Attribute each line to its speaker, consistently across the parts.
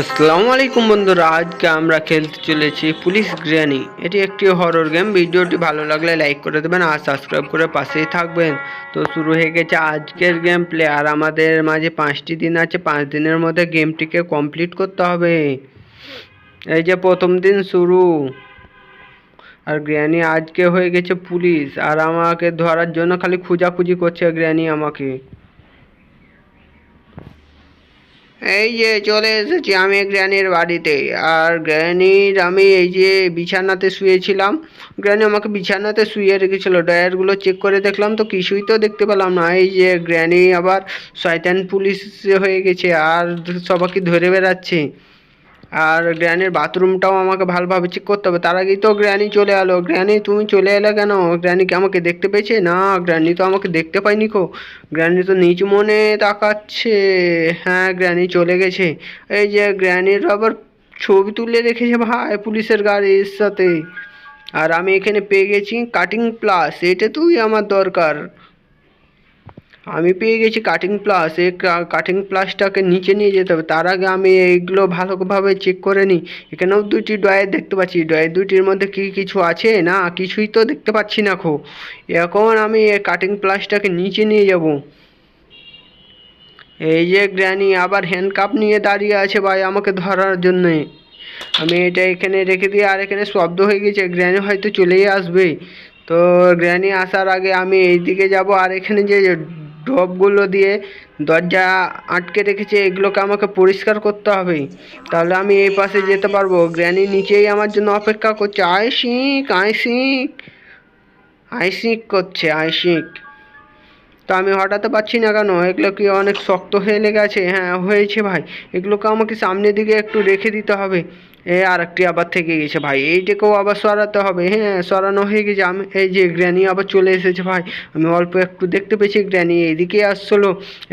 Speaker 1: আসসালামু আলাইকুম বন্ধুরা, আজকে আমরা খেলতে চলেছি পুলিশ গ্র্যানি এটি একটি হরর গেম ভিডিওটি ভালো লাগলে লাইক করে দেবেন আর সাবস্ক্রাইব করে পাশেই থাকবেন। তো শুরু হয়ে গেছে আজকের গেম প্লে আর আমাদের মাঝে পাঁচটি দিন আছে, পাঁচ দিনের মধ্যে গেমটিকে কমপ্লিট করতে হবে। এই যে প্রথম দিন শুরু, আর গ্র্যানি আজকে হয়ে গেছে পুলিশ, আর আমাকে ধরার জন্য খালি খোঁজাখুঁজি করছে গ্র্যানি আমাকে। এই যে চলে এসেছি আমি গ্র্যানির বাড়িতে। আর গ্র্যানির আমি এই যে বিছানাতে শুয়েছিলাম, গ্র্যানি আমাকে বিছানাতে শুয়ে রেখেছিল। ডায়ারগুলো চেক করে দেখলাম তো কিছুই তো দেখতে পেলাম না। এই যে গ্র্যানি আবার শয়তান পুলিশ হয়ে গেছে, আর সবাইকে ধরে বেড়াচ্ছে। আর গ্র্যানির বাথরুমটাও আমাকে ভালোভাবে চেক করতে হবে। তার আগেই তো গ্র্যানি চলে এলো। গ্র্যানি, তুমি চলে এলে কেন? গ্র্যানি কি আমাকে দেখতে পেয়েছে? না, গ্র্যানি তো আমাকে দেখতে পাইনি কো গ্র্যানি তো নিচু মনে তাকাচ্ছে। হ্যাঁ গ্র্যানি চলে গেছে। এই যে গ্র্যানির আবার ছবি তুলে রেখেছে ভাই পুলিশের গাড়ির সাথে। আর আমি এখানে পেয়ে গেছি কাটিং প্লাস এটা তুই আমার দরকার। আমি পেয়ে গেছি কাটিং প্লাস এই কাটিং প্লাসটাকে নিচে নিয়ে যেতে হবে। তার আগে আমি এইগুলো ভালোভাবে চেক করে নিই। এখানেও দুটি ডয়ের দেখতে পাচ্ছি। ডয়ের দুটির মধ্যে কি কিছু আছে? না, কিছুই তো দেখতে পাচ্ছি না খো। এখন আমি এই কাটিং প্লাসটাকে নিচে নিয়ে যাব। এই যে গ্র্যানি আবার হ্যান্ডকাপ নিয়ে দাঁড়িয়ে আছে ভাই আমাকে ধরার জন্যে। আমি এটা এখানে রেখে দিয়ে আর এখানে শব্দ হয়ে গেছে। গ্র্যানি হয়তো চলেই আসবে তো গ্র্যানি আসার আগে আমি এইদিকে যাব আর এখানে যে ডবগুলো দিয়ে দরজা আটকে রেখেছে, এগুলোকে আমাকে পরিষ্কার করতে হবে। তাহলে আমি এই পাশে যেতে পারব। গ্র্যানি নিচেই আমার জন্য অপেক্ষা করছে। শিক আয় শিক করছে আয় শিক তো আমি হটাতে পারছি না কেন? এগুলো কি অনেক শক্ত হয়ে লেগে আছে? হ্যাঁ হয়েছে ভাই। এগুলোকে আমাকে সামনের দিকে একটু রেখে দিতে হবে। এ আর একটি আবার থেকে গেছে ভাই। এইটাকেও আবার সরাতে হবে হ্যাঁ সরানো হয়ে গেছে। আমি এই যে গ্র্যানি আবার চলে এসেছে ভাই। আমি অল্প একটু দেখতে পেয়েছি গ্র্যানি। এইদিকে আসছিল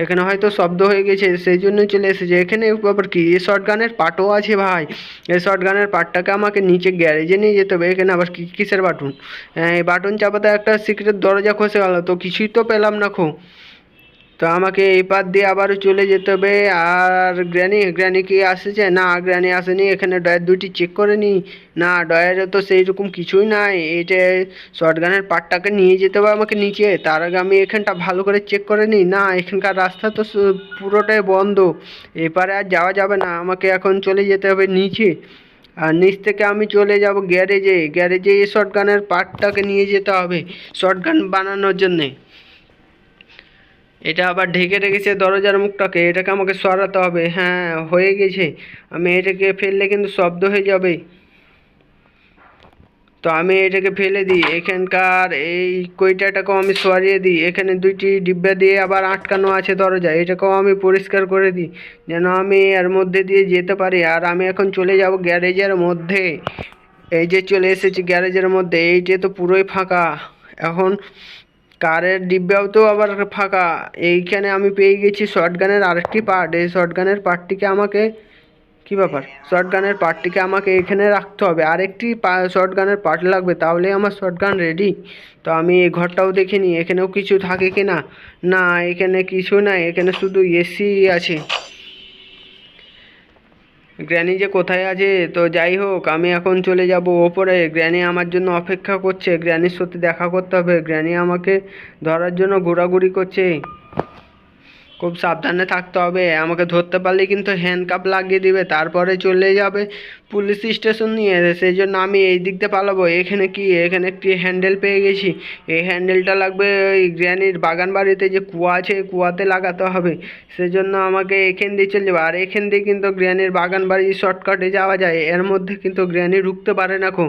Speaker 1: এখানে হয়তো শব্দ হয়ে গেছে, সেই জন্য চলে এসেছে। এখানে আবার কি? এ শর্ট গানের পাটও আছে ভাই। এই শর্ট গানের পাটটাকে আমাকে নিচে গ্যারেজে নিয়ে যেতে হবে। এখানে আবার কি, কিসের বাটন হ্যাঁ এই বাটন চাপাতে একটা সিক্রেট দরজা খসে গেল। তো কিছুই তো পেলাম না খো। তো আমাকে এই পার দিয়ে আবারও চলে যেতে হবে। আর গ্র্যানি গ্র্যানি কি আসেছে? না, গ্র্যানি আসেনি। এখানে ডয়ার দুটি চেক করে নি। না ডয়ারে তো সেই রকম কিছুই নাই। এটা শর্টগানের পার্টটাকে নিয়ে যেতে হবে আমাকে নিচে। তার আগে আমি এখানটা ভালো করে চেক করে নিই না, এখানকার রাস্তা তো পুরোটাই বন্ধ। এপারে আর যাওয়া যাবে না। আমাকে এখন চলে যেতে হবে নিচে। আর নিচ থেকে আমি চলে যাব গ্যারেজে। গ্যারেজে এই শর্টগানের পার্টটাকে নিয়ে যেতে হবে। শর্টগান বানানোর জন্যে। এটা আবার ঢেকে রেখেছে দরজার মুখটাকে, এটাকে আমাকে সরাতে হবে। হ্যাঁ হয়ে গেছে। আমি এটাকে ফেললে কিন্তু শব্দ হয়ে যাবে। তো আমি এটাকে ফেলে দিই। এখানকার এই কইটাটাকেও আমি সরিয়ে দিই। এখানে দুইটি ডিব্বা দিয়ে আবার আটকানো আছে দরজা। এটাকেও আমি পরিষ্কার করে দিই, যেন আমি এর মধ্যে দিয়ে যেতে পারি। আর আমি এখন চলে যাব গ্যারেজের মধ্যে। এই যে চলে এসেছি গ্যারেজের মধ্যে, এইটা তো পুরোই ফাঁকা। এখন কারের ডিব্বাও তো আবার ফাঁকা। এইখানে আমি পেয়ে গেছি শর্ট গানের আরেকটি পার্ট এই শর্ট গানের পার্টটিকে আমাকে কি ব্যাপার? শর্ট গানের পার্টটিকে আমাকে এখানে রাখতে হবে। আরেকটি শর্ট গানের পার্ট লাগবে, তাহলে আমার শর্ট গান রেডি তো আমি এই ঘরটাও দেখে নিই, এখানেও কিছু থাকে কি না না এখানে কিছু নাই, এখানে শুধু এসি আছে। গ্র্যানি যে কোথায় আছে, তো যাই হোক, আমি এখন চলে যাব ওপরে। গ্র্যানি আমার জন্য অপেক্ষা করছে। গ্র্যানির সাথে দেখা করতে হবে। গ্র্যানি আমাকে ধরার জন্য ঘোরাঘুরি করছে। খুব সাবধানে থাকতে হবে। আমাকে ধরতে পারলে কিন্তু হ্যান্ডকাপ লাগিয়ে দিবে, তারপরে চলে যাবে পুলিশ স্টেশন নিয়ে। সেই জন্য আমি এই দিক দিয়ে পালাবো। এখানে কি? এখানে একটি হ্যান্ডেল পেয়ে গেছি। এই হ্যান্ডেলটা লাগবে ওই গ্র্যানির বাগান বাড়িতে যে কুয়া আছে কুয়াতে লাগাতে হবে। সেজন্য আমাকে এখান দিয়ে চলে যাবে। আর এখান দিয়ে কিন্তু গ্র্যানির বাগান বাড়ি শর্টকাটে যাওয়া যায়। এর মধ্যে কিন্তু গ্র্যানি ঢুকতে পারে না খো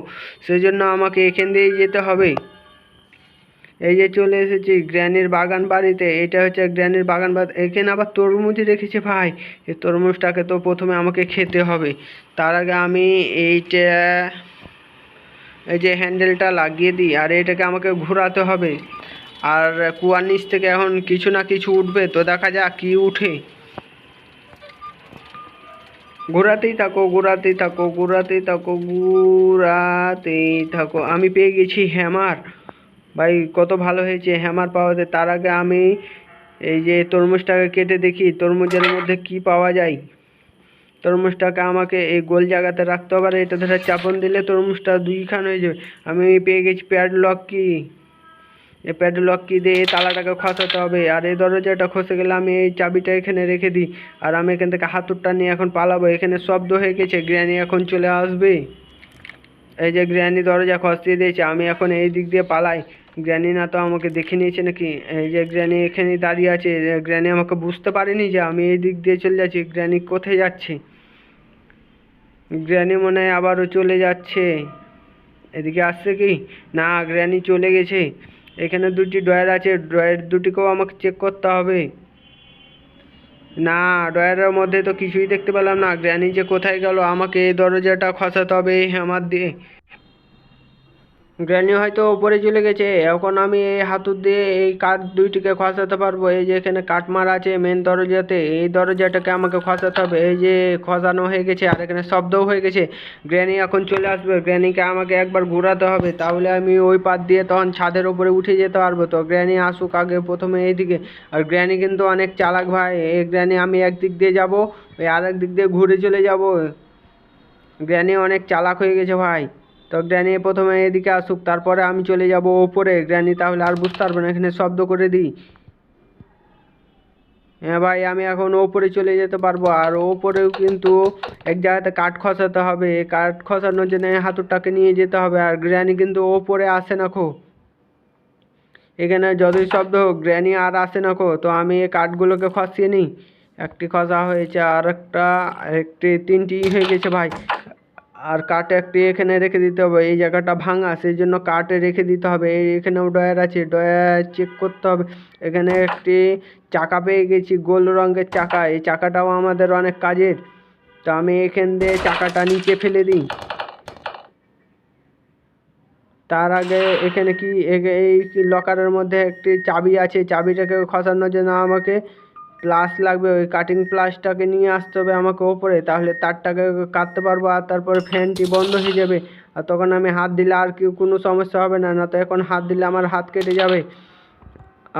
Speaker 1: সেই জন্য আমাকে এখান দিয়েই যেতে হবে। এই যে চলে এসেছি গ্র্যানির বাগান বাড়িতে, এটা হচ্ছে গ্র্যানির বাগান বাড়ি। এখানে আবার তরমুজ রেখেছে ভাই। এই তরমুজটাকে তো প্রথমে আমাকে খেতে হবে। তার আগে আমি এইটা, এই যে হ্যান্ডেলটা লাগিয়ে দিই, আর এটাকে আমাকে ঘোরাতে হবে। আর কুয়ার নিচ থেকে এখন কিছু না কিছু উঠবে, তো দেখা যাক কি উঠে। ঘোরাতেই থাকো ঘোরাতেই থাকো ঘোরাতেই থাকো ঘোরাতেই থাকো। আমি পেয়ে গেছি হ্যামার। ভাই, কত ভালো হয়েছে হ্যামার পাওয়াতে তার আগে আমি এই যে তরমুজটাকে কেটে দেখি, তরমুজের মধ্যে কি পাওয়া যায়? তরমুজটাকে আমাকে এই গোল জায়গাতে রাখতে হবে এটা ধরে চাপন দিলে তরমুজটা দুইখান হয়ে যাবে। আমি পেয়ে গেছি প্যাডলক কি এই প্যাডলক কি দিয়ে এই তালাটাকে খসাতে হবে, আর এই দরজাটা খসে গেলে আমি এই চাবিটা এখানে রেখে দিই, আর আমি এখান থেকে হাতুরটা নিয়ে এখন পালাবো। এখানে শব্দ হয়ে গেছে, গ্র্যানি এখন চলে আসবে? এই যে গ্র্যানি দরজা খসিয়ে দিয়েছে, আমি এখন এই দিক দিয়ে পালাই। গ্র্যানি না তো আমাকে দেখে নিয়েছে নাকি? এই যে গ্র্যানি এখানে দাঁড়িয়ে আছে গ্র্যানি আমাকে বুঝতে পারেনি যে আমি এই দিক দিয়ে চলে যাচ্ছি। গ্র্যানি কোথায় যাচ্ছে? গ্র্যানি মনে হয় আবারও চলে যাচ্ছে। এদিকে আসছে কি? না, গ্র্যানি চলে গেছে। এখানে দুটি ড্রয়ার আছে, ড্রয়ার দুটিকেও আমাকে চেক করতে হবে। না, ড্রয়ারের মধ্যে তো কিছুই দেখতে পেলাম না। গ্র্যানি যে কোথায় গেল, আমাকে এই দরজাটা খসাতে হবে, এই হ্যামার দিয়ে। গ্র্যানি হয়তো ওপরে চলে গেছে, এখন আমি এই হাতুর দিয়ে এই কাঠ দুইটিকে খসাতে পারব। এই যে এখানে কাঠ মারা আছে মেন দরজাতে, এই দরজাটাকে আমাকে খসাতে হবে। এই যে খসানো হয়ে গেছে আর এখানে শব্দও হয়ে গেছে। গ্র্যানি এখন চলে আসবে, গ্র্যানিকে আমাকে একবার ঘোরাতে হবে, তাহলে আমি ওই পাত দিয়ে তখন ছাদের ওপরে উঠে যেতে পারব। তো গ্র্যানি আসুক আগে প্রথমে এইদিকে। আর গ্র্যানি কিন্তু অনেক চালাক ভাই, এই গ্র্যানি আমি একদিক দিয়ে যাব ওই আরেক দিক দিয়ে ঘুরে চলে যাব। গ্র্যানি অনেক চালাক হয়ে গেছে ভাই। তো গ্র্যানি প্রথমে এদিকে আসুক, তারপরে আমি চলে যাব ওপরে। গ্র্যানি, তাহলে আর বুঝতে পারবে না, এখানে শব্দ করে দিই। হ্যাঁ ভাই, আমি এখন ওপরে চলে যেতে পারব, আর ওপরেও কিন্তু এক জায়গাতে কাঠ খসাতে হবে। কাঠ খসানোর জন্য হাতুরটাকে নিয়ে যেতে হবে, আর গ্র্যানি কিন্তু ওপরে আসে না খো। এখানে যতই শব্দ হোক, গ্র্যানি আর আসে না খো। তো আমি এই কাঠগুলোকে খসিয়ে নিই। একটি খসা হয়েছে, আর একটা, একটি, তিনটি হয়ে গেছে ভাই। আর কাঠ একটি এখানে রেখে দিতে হবে। এই জায়গাটা ভাঙা সেই জন্য কাঠে রেখে দিতে হবে। এই এখানেও ডয়ার আছে ডয়ার চেক করতে হবে। এখানে একটি চাকা পেয়ে গেছি, গোল রঙের চাকা। এই চাকাটাও আমাদের অনেক কাজের। তো আমি এখান দিয়ে চাকাটা নিচে ফেলে দিই। তার আগে এখানে কি, এই লকারের মধ্যে একটি চাবি আছে। চাবিটাকে খসানোর জন্য আমাকে প্লাস লাগবে, ওই কাটিং প্লাসটাকে নিয়ে আসতে হবে আমাকে ওপরে, তাহলে তারটাকে কাটতে পারব আর তারপরে ফ্যানটি বন্ধ হয়ে যাবে। আর তখন আমি হাত দিলে আর কি কোনো সমস্যা হবে না না তো এখন হাত দিলে আমার হাত কেটে যাবে।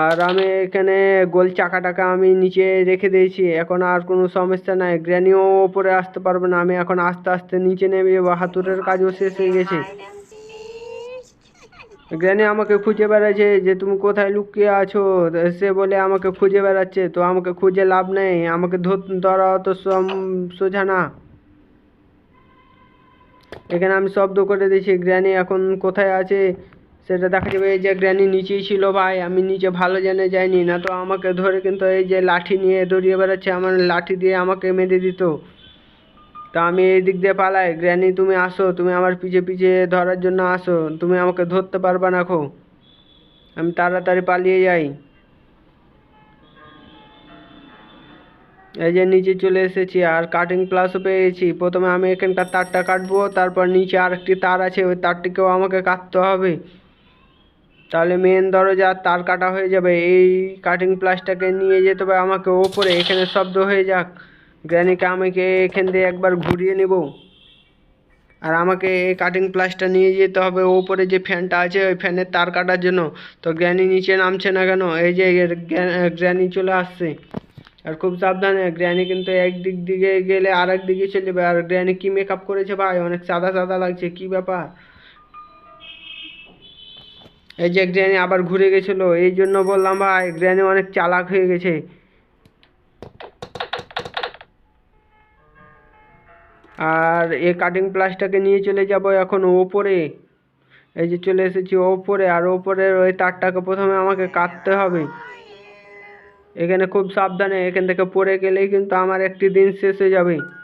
Speaker 1: আর আমি এখানে গোল চাকাটাকে আমি নিচে রেখে দিয়েছি, এখন আর কোনো সমস্যা নাই গ্র্যানিও ওপরে আসতে পারবে না, আমি এখন আস্তে আস্তে নিচে নেমে যাব হাতুরের কাজও শেষ হয়ে গেছে। গ্র্যানি আমাকে খুঁজে বেড়াচ্ছে যে তুমি কোথায় লুকিয়ে আছো? সে বলে আমাকে খুঁজে বেড়াচ্ছে, তো আমাকে খুঁজে লাভ নেই, আমাকে ধর- অত সোজা না। এখানে আমি শব্দ করে দিয়েছি গ্র্যানি এখন কোথায় আছে? সেটা দেখা যাবে, এই যে গ্র্যানি নিচেই ছিল ভাই, আমি নিচে ভালো জেনে যাইনি, না তো আমাকে ধরে কিন্তু এই যে লাঠি নিয়ে দৌড়িয়ে বেড়াচ্ছে, আমার লাঠি দিয়ে আমাকে মেরে দিত। তা আমি এই দিক দিয়ে পালাই। গ্র্যানি, তুমি আসো, তুমি আমার পিছে পিছে ধরার জন্য আসো, তুমি আমাকে ধরতে পারবা না খো। আমি তাড়াতাড়ি পালিয়ে যাই। এই যে নিচে চলে এসেছি আর কাটিং প্লাসও পেয়েছি। প্রথমে আমি এখানকার তারটা কাটবো, তারপর নিচে আরেকটি তার আছে, ওই তারটিকেও আমাকে কাটতে হবে। তাহলে মেন দরজার তার কাটা হয়ে যাবে। এই কাটিং প্লাসটাকে নিয়ে যেতে হবে আমাকে ওপরে, এখানে শব্দ হয়ে যাক। গ্র্যানিকে আমাকে এখান দিয়ে একবার ঘুরিয়ে নেব। আর আমাকে এই কাটিং প্লাসটা নিয়ে যেতে হবে। ওপরে যে ফ্যানটা আছে, ওই ফ্যানের তার কাটার জন্য। তো গ্র্যানি নিচে নামছে না কেন? এই যে গ্র্যা- গ্র্যানি চলে আসছে। আর খুব সাবধানে গ্র্যানি কিন্তু একদিক দিকে গেলে আর দিকে চলে যাবে। আর গ্র্যানি কি মেকআপ করেছে ভাই? অনেক সাদা সাদা লাগছে, কি ব্যাপার? এই যে গ্র্যানি আবার ঘুরে গেছিল। এই জন্য বললাম ভাই গ্র্যানি অনেক চালাক হয়ে গেছে। আর এ কাটিং প্লাসটাকে নিয়ে চলে যাব এখন ওপরে। এই যে চলে এসেছি ওপরে, আর ওপরের ওই তারটাকে প্রথমে আমাকে কাটতে হবে। এখানে খুব সাবধানে, এখান থেকে পড়ে গেলেই কিন্তু আমার একটি দিন শেষ হয়ে যাবে।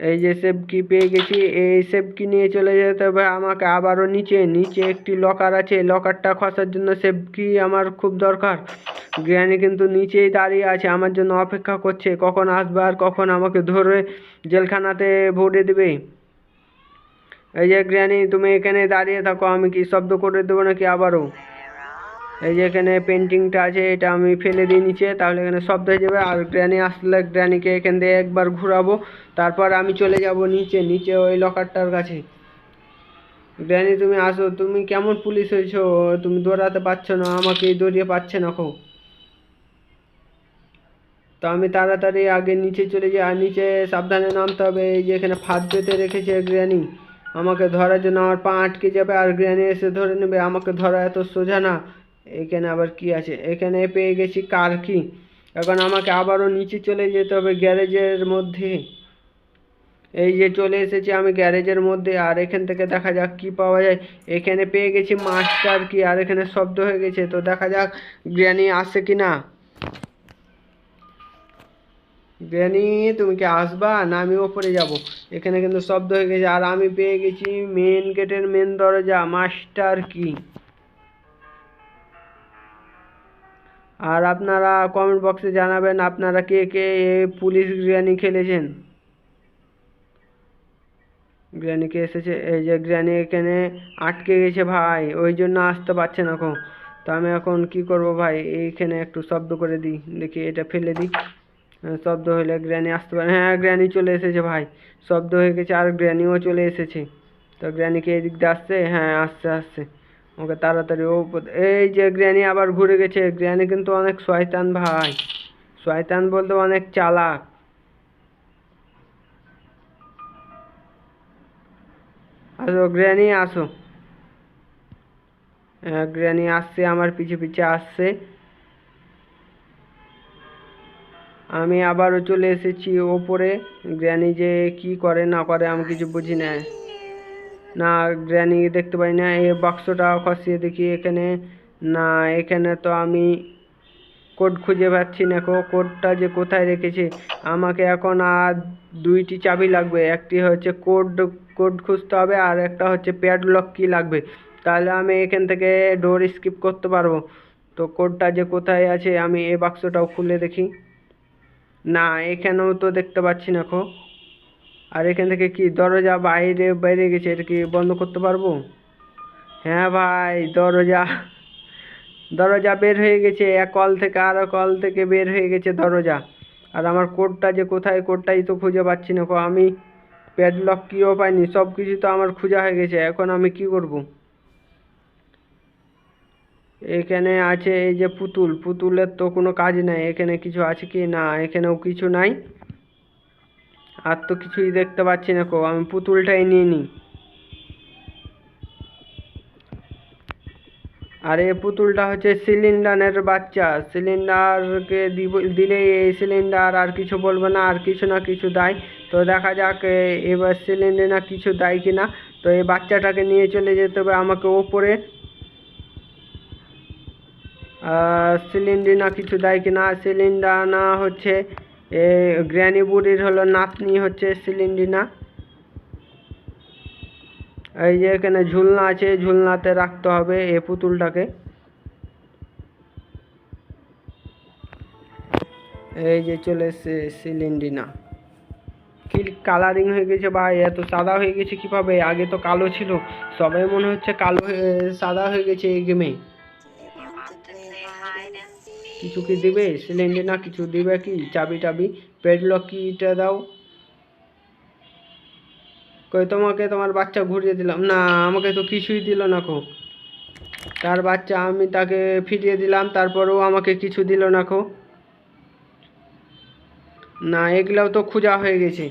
Speaker 1: এই যে সেব কি পেয়ে গেছি, এই সেব কি নিয়ে চলে যেতে হবে আমাকে আবারও নিচে নিচে একটি লকার আছে লকারটা খসার জন্য সেব কি আমার খুব দরকার। গ্র্যানি কিন্তু নিচেই দাঁড়িয়ে আছে, আমার জন্য অপেক্ষা করছে, কখন আসবে আর কখন আমাকে ধরে জেলখানাতে ভরে দেবে। এই যে গ্র্যানি তুমি এখানে দাঁড়িয়ে থাকো, আমি কি শব্দ করে দেবো নাকি আবারও? এই যে এখানে পেন্টিংটা আছে, এটা আমি ফেলে দিই নিচে, তাহলে এখানে শব্দ হয়ে যাবে। আর গ্র্যানি আসলে গ্র্যানিকে এখান দিয়ে একবার ঘোরাবো। তারপর আমি চলে যাব নিচে নিচে ওই লকারটার কাছে। গ্র্যানি তুমি আসো, তুমি কেমন পুলিশ হয়েছো? তুমি দৌড়াতে পারছ না, আমাকে দৌড়িয়ে পাচ্ছে না খো তো আমি তাড়াতাড়ি আগে নিচে চলে যাই, আর নিচে সাবধানে নামতে হবে। এই যে এখানে ফাঁদ পেতে রেখেছে গ্র্যানি আমাকে ধরার জন্য আমার পা আটকে যাবে, আর গ্র্যানি এসে ধরে নেবে। আমাকে ধরা এত সোজা না। এখানে আবার কি আছে? এখানে পেয়ে গেছি কার কি? এখন আমাকে আবারও নিচে চলে যেতে হবে গ্যারেজের মধ্যে। এই যে চলে এসেছি আমি গ্যারেজের মধ্যে, আর এখান থেকে দেখা যাক কি পাওয়া যায়। এখানে পেয়ে গেছি মাস্টার কি, আর এখানে শব্দ হয়ে গেছে, তো দেখা যাক গ্র্যানি আসে কি না গ্র্যানি, তুমি কি আসবা? না, আমি ওপরে যাব। এখানে কিন্তু শব্দ হয়ে গেছে, আর আমি পেয়ে গেছি মেন গেটের মেন দরজা, মাস্টার কি? আর আপনারা কমেন্ট বক্সে জানাবেন আপনারা কে কে পুলিশ গ্র্যানি খেলেছেন। গ্র্যানিকে এসেছে? এই যে গ্র্যানি এখানে আটকে গেছে ভাই, ওই জন্য আসতে পারছে না এখন। তো আমি এখন কি করব ভাই? এইখানে একটু শব্দ করে দিই, দেখি এটা ফেলে দিই। শব্দ হলে গ্র্যানি আসতে পারে। হ্যাঁ গ্র্যানি চলে এসেছে ভাই। শব্দ হয়ে গেছে আর গ্র্যানিও চলে এসেছে। তো গ্র্যানিকে এদিক দিয়ে আসছে? হ্যাঁ আসছে আসছে। ওকে তাড়াতাড়ি ও এই যে গ্র্যানি আবার ঘুরে গেছে। গ্র্যানি কিন্তু অনেক শয়তান ভাই। শয়তান বলতে অনেক চালাক। আসো গ্র্যানি আসো। হ্যাঁ, গ্র্যানি আসছে আমার পিছে পিছে আসছে। আমি আবারও চলে এসেছি ওপরে। গ্র্যানি যে কি করে না করে আমি কিছু বুঝি না। না, গ্র্যানি দেখতে পাই না, এই বাক্সটা খসিয়ে দেখি এখানে। না, এখানে তো আমি কোড খুঁজে পাচ্ছি না কো কোডটা যে কোথায় রেখেছি? আমাকে এখন আর দুইটি চাবি লাগবে, একটি হচ্ছে কোড কোড খুঁজতে হবে আর একটা হচ্ছে প্যাডলক কি লাগবে। তাহলে আমি এখান থেকে ডোর স্কিপ করতে পারব। তো কোডটা যে কোথায় আছে, আমি এই বাক্সটাও খুলে দেখি। না, এখানেও তো দেখতে পাচ্ছি না খো আর এখান থেকে কি দরজা বাইরে বাইরে গেছে এটা কি বন্ধ করতে পারব? হ্যাঁ ভাই, দরজা দরজা বের হয়ে গেছে। এক কল থেকে আরও কল থেকে বের হয়ে গেছে দরজা। আর আমার কোডটা যে কোথায় কোডটাই তো খুঁজে পাচ্ছি না আমি প্যাডলক কিও পাইনি সব কিছু তো আমার খোঁজা হয়ে গেছে। এখন আমি কি করব? এখানে আছে এই যে পুতুল। পুতুলের তো কোনো কাজ নাই। এখানে কিছু আছে কি? না, এখানেও কিছু নাই। আর তো কিছুই দেখতে পাচ্ছি না কো আমি পুতুলটাই নিয়ে নিই। আর এই পুতুলটা হচ্ছে সিলিন্ডারের বাচ্চা, সিলিন্ডারকে দিব দিলে এই সিলিন্ডার আর কিছু বলবে না, আর কিছু না কিছু দেয়। তো দেখা যাক এবার সিলিন্ডার না কিছু দেয় কি না। তো এই বাচ্চাটাকে নিয়ে চলে যেতে হবে আমাকে ওপরে। সিলিন্ডার না কিছু দেয় কি না, সিলিন্ডার না হচ্ছে গ্র্যানি বুড়ির হলো নাতনি হচ্ছে সিলিন্ডিনা। এই যে এখানে ঝুলনা আছে, ঝুলনাতে রাখতে হবে এই পুতুলটাকে। এই যে চলে এসছে সিলিন্ডিনা। কি কালারিং হয়ে গেছে ভাই, এত সাদা হয়ে গেছে কীভাবে? আগে তো কালো ছিল, সবাই মনে হচ্ছে কালো সাদা হয়ে গেছে এই গেমে কিছু কি দিবে? সিলিন্ডিনা কিছু দিবে কি? চাবি টাবি পেডলক কিটা দাও? কই তোমাকে তোমার বাচ্চা ঘুরিয়ে দিলাম। না, আমাকে তো কিছুই দিল না কো। তার বাচ্চা আমি তাকে ফিরিয়ে দিলাম, তারপরেও আমাকে কিছু দিল না কো। না, এগুলাও তো খোঁজা হয়ে গেছে।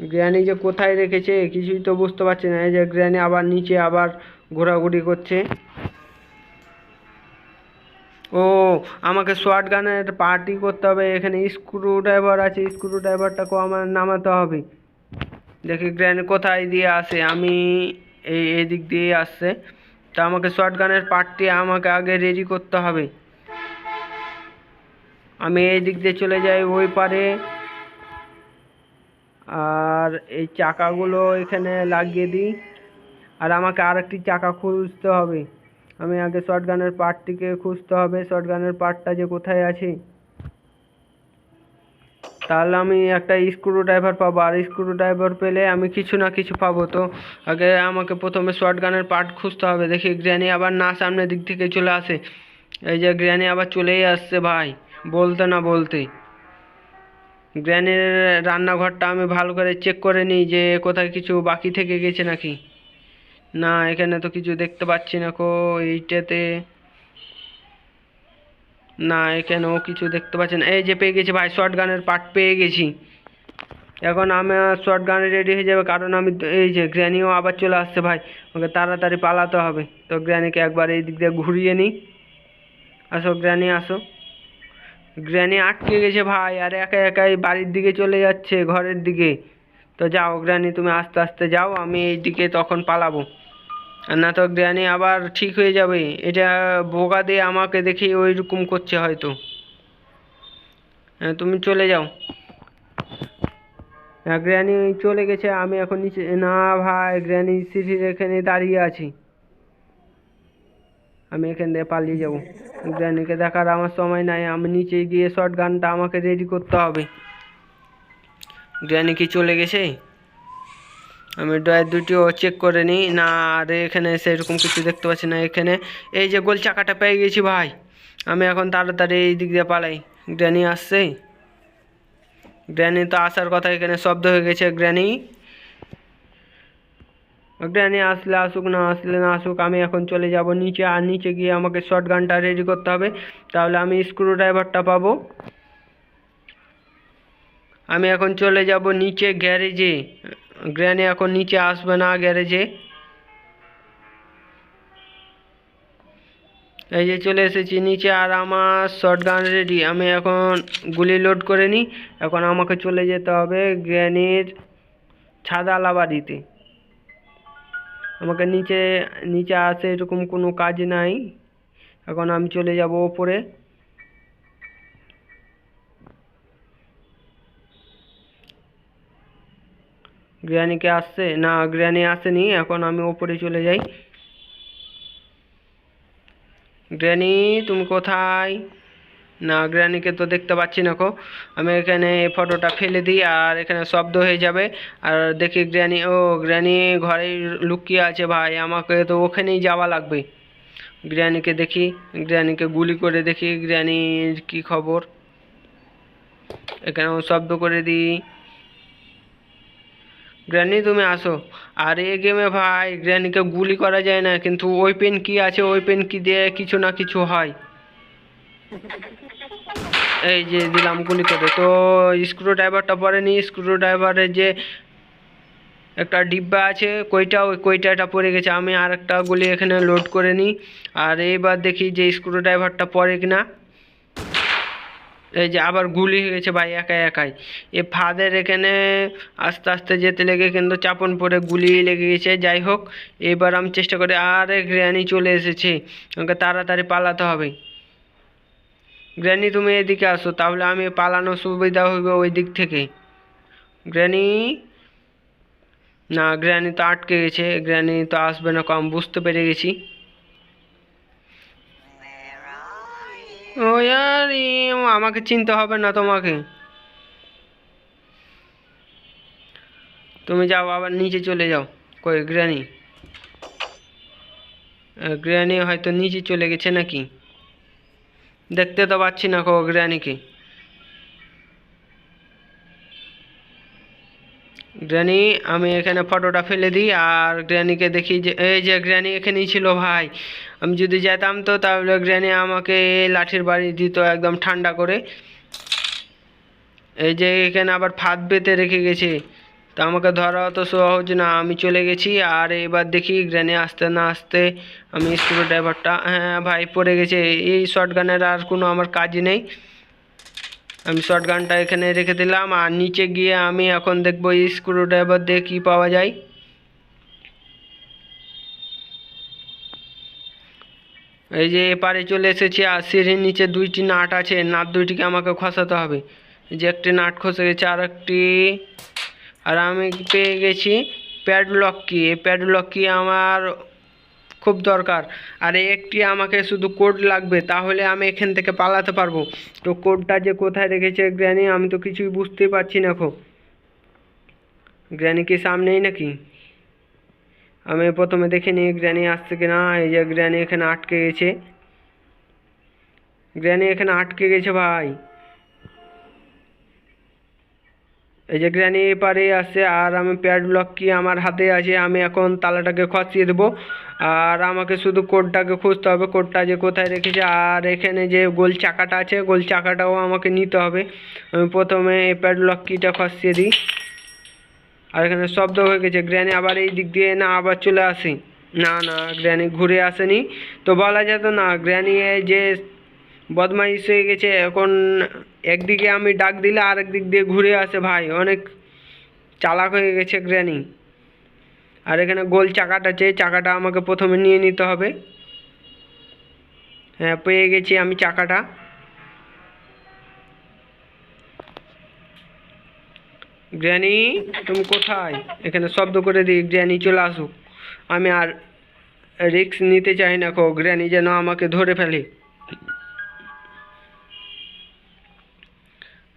Speaker 1: গ্র্যানি যে কোথায় রেখেছে কিছুই তো বুঝতে পারছি না। এই যে গ্র্যানি আবার নিচে আবার ঘোরাঘুরি করছে। আমাকে শর্ট গানের পার্টি করতে হবে, এখানে স্ক্রু ড্রাইভার আছে স্ক্রু ড্রাইভারটাকেও আমার নামাতে হবে। দেখি গ্র্যান্ড কোথায় দিয়ে আসে, আমি এই এদিক দিয়ে আসছে। তা আমাকে শর্ট গানের পার্টটি আমাকে আগে রেডি করতে হবে। আমি এই দিক দিয়ে চলে যাই, ওই পারে। আর এই চাকাগুলো এখানে লাগিয়ে দিই। আর আমাকে আরেকটি চাকা খুঁজতে হবে। আমি আগে শর্ট গানের পার্টটিকে খুঁজতে হবে শর্ট গানের পার্টটা যে কোথায় আছে। তাহলে আমি একটা স্ক্রু ড্রাইভার পাবো, আর স্ক্রু ড্রাইভার পেলে আমি কিছু না কিছু পাবো। তো আগে আমাকে প্রথমে শর্ট গানের পার্ট খুঁজতে হবে, দেখি গ্র্যানি আবার না সামনের দিক থেকে চলে আসে। এই যে গ্র্যানি আবার চলেই আসছে ভাই, বলতে না বলতে গ্র্যানির রান্নাঘরটা আমি ভালো করে চেক করে নিই যে কোথায় কিছু বাকি থেকে গেছে নাকি। না, এখানে তো কিছু দেখতে পাচ্ছি না কো, এইটাতে। না, এখানেও কিছু দেখতে পাচ্ছি না। এই যে পেয়ে গেছি ভাই শর্ট গানের পার্ট পেয়ে গেছি। এখন আমার শর্ট গান রেডি হয়ে যাবে, কারণ আমি এই যে গ্র্যানিও আবার চলে আসছে ভাই। ওকে তাড়াতাড়ি পালাতে হবে। তো গ্র্যানিকে একবার এই দিক দিয়ে ঘুরিয়ে নিই। আসো গ্র্যানি আসো। গ্র্যানি আটকে গেছে ভাই, আর একা একাই বাড়ির দিকে চলে যাচ্ছে, ঘরের দিকে। তো যাও গ্র্যানি, তুমি আস্তে আস্তে যাও, আমি এই দিকে তখন পালাবো। না তো গ্র্যানি, আবার ঠিক হয়ে যাবে। এটা বোকা দিয়ে আমাকে দেখে ওই রকম করছে হয়তো। হ্যাঁ তুমি চলে যাও। হ্যাঁ গ্র্যানি চলে গেছে, আমি এখন নিচে না ভাই, গ্র্যানি সিঁড়ির এখানে দাঁড়িয়ে আছি। আমি এখান থেকে পালিয়ে যাব। গ্র্যানিকে দেখার আমার সময় নাই, আমি নিচে গিয়ে শর্ট গানটা আমাকে রেডি করতে হবে। গ্র্যানি কি চলে গেছে? আমি ডয়ের দুটিও চেক করে নিই। না, আর এখানে সেরকম কিছু দেখতে পাচ্ছি না এখানে। এই যে গোল চাকাটা পেয়ে গেছি ভাই। আমি এখন তাড়াতাড়ি এই দিক দিয়ে পালাই। গ্র্যানি আসছে? গ্র্যানি তো আসার কথা এখানে শব্দ হয়ে গেছে গ্র্যানি গ্র্যানি আসলে আসুক, না আসলে না আসুক, আমি এখন চলে যাব নিচে। আর নিচে গিয়ে আমাকে শর্ট গানটা রেডি করতে হবে। তাহলে আমি স্ক্রু ড্রাইভারটা পাবো। আমি এখন চলে যাব নিচে গ্যারেজে। গ্র্যানি এখন নিচে আসবে না গ্যারেজে। এই যে চলে এসেছি নিচে আর আমার শর্ট গান রেডি। আমি এখন গুলি লোড করে নিই। এখন আমাকে চলে যেতে হবে গ্র্যানির ছাদালা বাড়িতে। আমাকে নিচে নিচে আসে এরকম কোনো কাজ নাই। এখন আমি চলে যাব ওপরে। গ্র্যানিকে আসছে? না, গ্র্যানি আসেনি, এখন আমি ওপরে চলে যাই। গ্র্যানি, তুমি কোথায়? না, গ্র্যানিকে তো দেখতে পাচ্ছি না কো। আমি এখানে ফটোটা ফেলে দিই আর এখানে শব্দ হয়ে যাবে। আর দেখি গ্র্যানি, ও, গ্র্যানি ঘরেই লুকিয়ে আছে ভাই, আমাকে তো ওখানেই যাওয়া লাগবে। গ্র্যানিকে দেখি, গ্র্যানিকে গুলি করে দেখি, গ্র্যানির কি খবর? এখানেও শব্দ করে দিই। গ্র্যানি তুমি আসো। আর এই গেমে ভাই গ্র্যানিকে গুলি করা যায় না, কিন্তু ওই পেন কি আছে, ওই পেন কি দিয়ে কিছু না কিছু হয়। এই যে দিলাম গুলি করে। তো স্ক্রু ড্রাইভারটা পড়েনি স্ক্রু ড্রাইভারের যে একটা ডিব্বা আছে, কইটা, ওই কইটাটা পড়ে গেছে। আমি আর একটা গুলি এখানে লোড করে নিই আর এইবার দেখি যে স্ক্রু ড্রাইভারটা পড়ে কিনা। এই যে আবার গুলি হয়ে গেছে ভাই একাই একাই। এ ফাদের এখানে আস্তে আস্তে যেতে লেগে কিন্তু চাপন পরে গুলি লেগে গেছে। যাই হোক, এবার আমি চেষ্টা করি আরে গ্র্যানি চলে এসেছে। আমাকে তাড়াতাড়ি পালাতে হবে। গ্র্যানি, তুমি এদিকে আসো, তাহলে আমি পালানো সুবিধা হইবে ওই দিক থেকে। গ্র্যানি? না, গ্র্যানি তো আটকে গেছে। গ্র্যানি তো আসবে না কম, বুঝতে পেরে গেছি। ও ইয়ার আমাকে চিনতে হবে না তোমাকে। তুমি যাও, আবার নিচে চলে যাও। কই গ্রানি গ্রানি হয়তো নিচে চলে গেছে নাকি? দেখতে তো পাচ্ছি না কো, গ্র্যানিকে। গ্র্যানি আমি এখানে ফটোটা ফেলে দিই আর গ্র্যানিকে দেখি যে, এই যে গ্র্যানি এখানেই ছিল ভাই। আমি যদি যেতাম তো তাহলে গ্র্যানি আমাকে লাঠির বাড়ি দিত একদম ঠান্ডা করে। এই যে এখানে আবার ফাঁদ পেতে রেখে গেছে। তো আমাকে ধরা অত সহজ না, আমি চলে গেছি আর এবার দেখি গ্র্যানি আসতে না আসতে আমি স্ক্রু ড্রাইভারটা হ্যাঁ ভাই, পড়ে গেছে। এই শর্ট গানের আর কোনো আমার কাজই নেই। আমি শর্ট গানটা এখানে রেখে দিলাম আর নিচে গিয়ে আমি এখন দেখব স্ক্রু ড্রাইভার দিয়ে কী পাওয়া যায়। এই যে এপারে চলে এসেছি, আর সিঁড়ির নিচে দুইটি নাট আছে নাট দুইটিকে আমাকে খসাতে হবে। যে একটি নাট খসে গেছে, আর একটি আর আমি পেয়ে গেছি প্যাডলক কি এই প্যাডলক কি আমার খুব দরকার। আর একটি আমাকে শুধু কোড লাগবে, তাহলে আমি এখান থেকে পালাতে পারব। তো কোডটা যে কোথায় রেখেছে গ্র্যানি, আমি তো কিছুই বুঝতেই পারছি না খো। গ্র্যানি কি সামনেই নাকি? আমি প্রথমে দেখে নিই গ্র্যানি আসছে কিনা, এই যে গ্র্যানি এখানে আটকে গেছে। গ্র্যানি এখানে আটকে গেছে ভাই। এই যে গ্র্যানি এপারে আছে, আর আমি প্যাডলক কি আমার হাতে আছে, আমি এখন তালাটাকে খসিয়ে দেবো। আর আমাকে শুধু কোডটাকে খুঁজতে হবে, কোডটা যে কোথায় রেখেছে। আর এখানে যে গোল চাকাটা আছে, গোল চাকাটাও আমাকে নিতে হবে। আমি প্রথমে প্যাডলক কিটা খসিয়ে দিই। আর এখানে শব্দ হয়ে গেছে, গ্র্যানি আবার এই দিক দিয়ে না, আবার চলে আসি। না না, গ্র্যানি ঘুরে আসেনি। তো বলা যেত না, গ্র্যানি যে বদমাইশ হয়ে গেছে। এখন একদিকে আমি ডাক দিলে আরেক দিক দিয়ে ঘুরে আসে ভাই। অনেক চালাক হয়ে গেছে গ্র্যানি। আর এখানে গোল চাকাটা চেয়ে চাকাটা আমাকে প্রথমে নিয়ে নিতে হবে। হ্যাঁ পেয়ে গেছি আমি চাকাটা। গ্র্যানি, তুমি কোথায়? এখানে শব্দ করে দিই, গ্র্যানি চলে আসুক। আমি আর রিস্ক নিতে চাই না কো। গ্র্যানি যেন আমাকে ধরে ফেলে।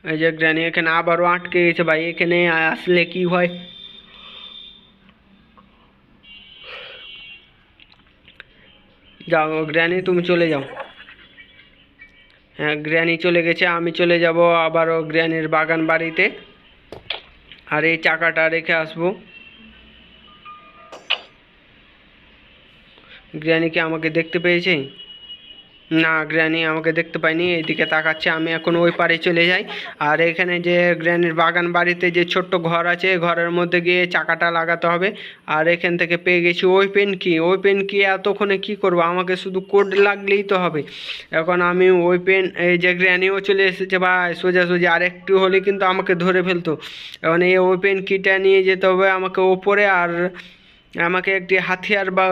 Speaker 1: এই যে গ্র্যানি এখানে আবারও আটকে গেছে ভাই এখানে আসলে কি হয় যাও গ্র্যানি তুমি চলে যাও হ্যাঁ গ্র্যানি চলে গেছে আমি চলে যাব আবারও গ্র্যানির বাগান বাড়িতে আর এই চাকাটা রেখে আসব গ্র্যানি কি আমাকে দেখতে পেয়েছে না গ্র্যানি আমাকে দেখতে পাইনি এইদিকে তাকাচ্ছে, আমি এখন ওই পারে চলে যাই। আর এখানে যে গ্র্যানির বাগান বাড়িতে যে ছোট্ট ঘর আছে ঘরের মধ্যে গিয়ে চাকাটা লাগাতে হবে। আর এখান থেকে পেয়ে গেছি ওই পেন কি ওই পেন কি এতক্ষণে কি করব? আমাকে শুধু কোড লাগলেই তো হবে। এখন আমি ওই পেন, এই যে গ্র্যানিও চলে এসেছে, ভাই, সোজা সোজা আর একটু হলে কিন্তু আমাকে ধরে ফেলতো। এখন এই ওই পেন কিটা নিয়ে যেতে হবে আমাকে ওপরে, আর আমাকে একটি হাতিয়ার বা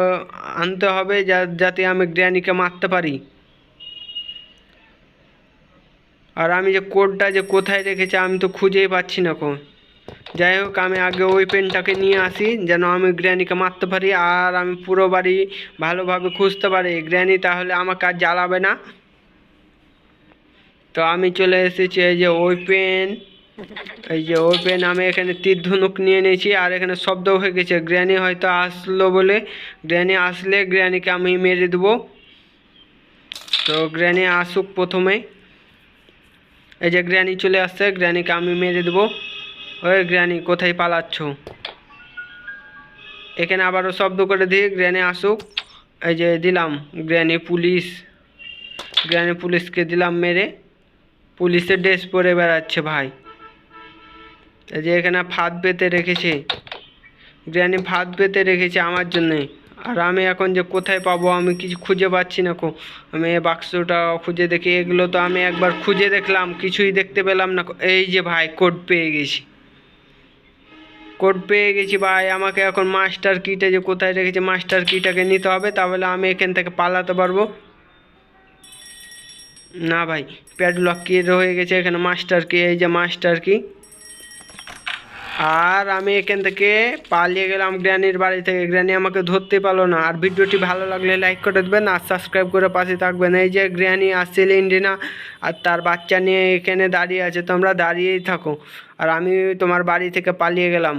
Speaker 1: আনতে হবে, যা, যাতে আমি গ্র্যানিকে মারতে পারি। আর আমি যে কোডটা যে কোথায় রেখেছে আমি তো খুঁজেই পাচ্ছি না কোন যাই হোক, আমি আগে ওই পেনটাকে নিয়ে আসি, যেন আমি গ্র্যানিকে মারতে পারি আর আমি পুরো বাড়ি ভালোভাবে খুঁজতে পারি। গ্র্যানি তাহলে আমাকে আর জ্বালাবে না। তো আমি চলে এসেছি এই যে ওই পেন। এই যে ওই পেন আমি এখানে তীর ধনুক নিয়ে নিয়েছি আর এখানে শব্দ হয়ে গেছে। গ্র্যানি হয়তো আসলো বলে। গ্র্যানি আসলে গ্র্যানিকে আমি মেরে দেবো। তো গ্র্যানি আসুক প্রথমে। এই যে গ্র্যানি চলে আসছে, গ্র্যানিকে আমি মেরে দেবো। ওই গ্র্যানি, কোথায় পালাচ্ছ? এখানে আবারও শব্দ করে দিই গ্র্যানি আসুক। এই যে দিলাম, গ্র্যানি পুলিশ। গ্র্যানি পুলিশকে দিলাম মেরে। পুলিশের ড্রেস পরে বেড়াচ্ছে ভাই। এই যে এখানে ফাঁদ পেতে রেখেছে। গ্র্যানি ফাঁদ পেতে রেখেছে আমার জন্যে। আর আমি এখন যে কোথায় পাবো, আমি কিছু খুঁজে পাচ্ছি না কো। আমি বাক্সটা খুঁজে দেখি, এগুলো তো আমি একবার খুঁজে দেখলাম, কিছুই দেখতে পেলাম না এই যে ভাই কোড পেয়ে গেছি। কোড পেয়ে গেছি ভাই, আমাকে এখন মাস্টার কিটা যে কোথায় রেখেছে মাস্টার কিটাকে নিতে হবে, তাহলে আমি এখান থেকে পালাতে পারব। না ভাই প্যাডলক কি রয়ে গেছে এখানে মাস্টার কি এই যে মাস্টার কি আর আমি এখান থেকে পালিয়ে গেলাম গ্র্যানির বাড়ি থেকে। গ্র্যানি আমাকে ধরতে পারল না। আর ভিডিওটি ভালো লাগলে লাইক করে দেবেন আর সাবস্ক্রাইব করে পাশে থাকবেন। এই যে গ্র্যানি আসছে ইন্ডিনা আর তার বাচ্চা নিয়ে এখানে দাঁড়িয়ে আছে। তোমরা দাঁড়িয়েই থাকো। আর আমি তোমার বাড়ি থেকে পালিয়ে গেলাম।